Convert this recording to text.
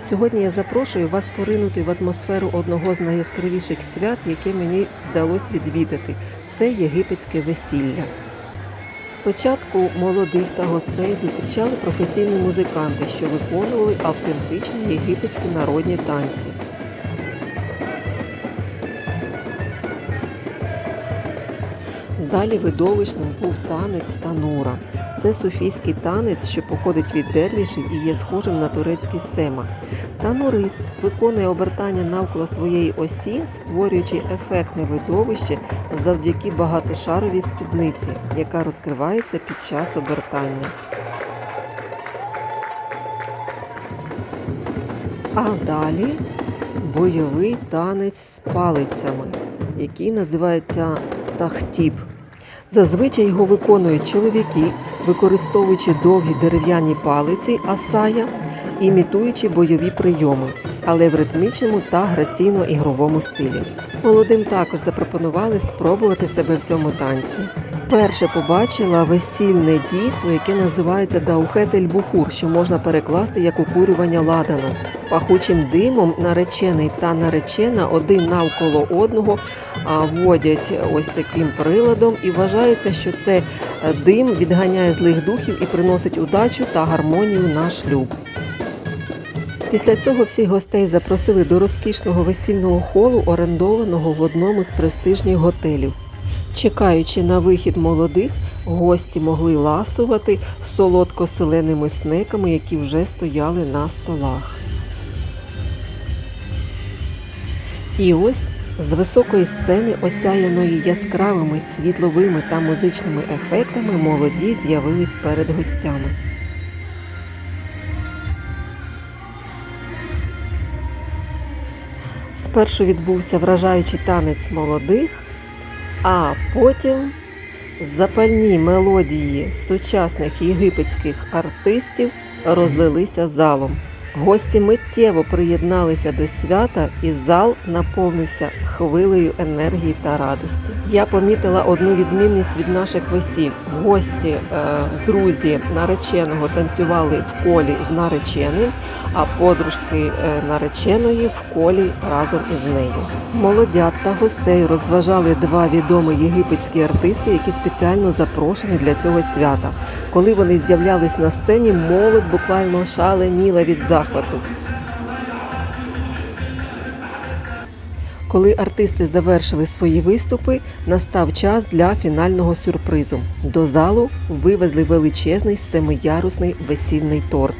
Сьогодні я запрошую вас поринути в атмосферу одного з найяскравіших свят, яке мені вдалося відвідати. Це єгипетське весілля. Спочатку молодих та гостей зустрічали професійні музиканти, що виконували автентичні єгипетські народні танці. Далі видовищним був танець танура. Це суфійський танець, що походить від дервішів і є схожим на турецький сема. Танурист виконує обертання навколо своєї осі, створюючи ефектне видовище завдяки багатошаровій спідниці, яка розкривається під час обертання. А далі бойовий танець з палицями, який називається тахтіб. Зазвичай його виконують чоловіки, використовуючи довгі дерев'яні палиці асая, імітуючи бойові прийоми, але в ритмічному та граційно-ігровому стилі. Молодим також запропонували спробувати себе в цьому танці. Вперше побачила весільне дійство, яке називається Даухетель Бухур, що можна перекласти як укурювання ладану. Пахучим димом наречений та наречена один навколо одного водять ось таким приладом, і вважається, що це е, дим відганяє злих духів і приносить удачу та гармонію на шлюб. Після цього всіх гостей запросили до розкішного весільного холу, орендованого в одному з престижних готелів. Чекаючи на вихід молодих, гості могли ласувати солодко-соленими снеками, які вже стояли на столах. І ось з високої сцени, осяяної яскравими світловими та музичними ефектами, молоді з'явились перед гостями. Спершу відбувся вражаючий танець молодих, а потім запальні мелодії сучасних єгипетських артистів розлилися залом. Гості миттєво приєдналися до свята, і зал наповнився хвилею енергії та радості. Я помітила одну відмінність від наших весіль. Гості, е, друзі нареченого танцювали в колі з нареченим, а подружки е, нареченої в колі разом із нею. Молодят та гостей розважали два відомі єгипетські артисти, які спеціально запрошені для цього свята. Коли вони з'являлись на сцені, молодь буквально шаленіла від захвату. Коли артисти завершили свої виступи, настав час для фінального сюрпризу. До залу вивезли величезний семиярусний весільний торт.